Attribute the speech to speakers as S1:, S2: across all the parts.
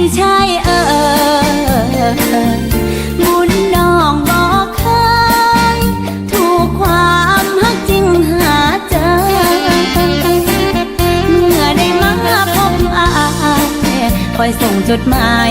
S1: พี่ชาเออบุญน้องบอกเคยถูกความฮักจริงหาเจอ เมื่อได้มาพบอาคอยส่งจดหมาย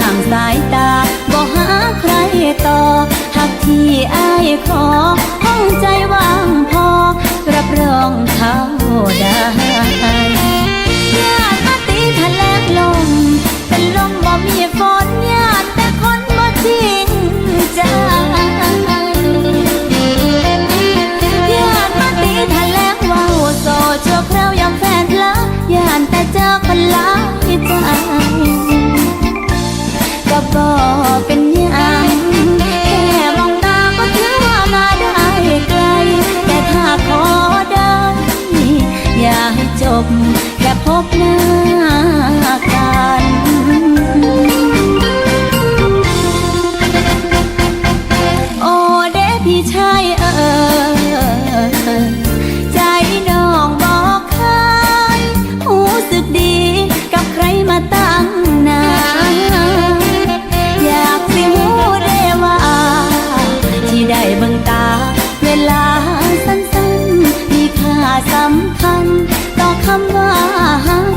S1: ห่างสายตาบ่หาใครต่อหักที่อายขอ stop. คำว่า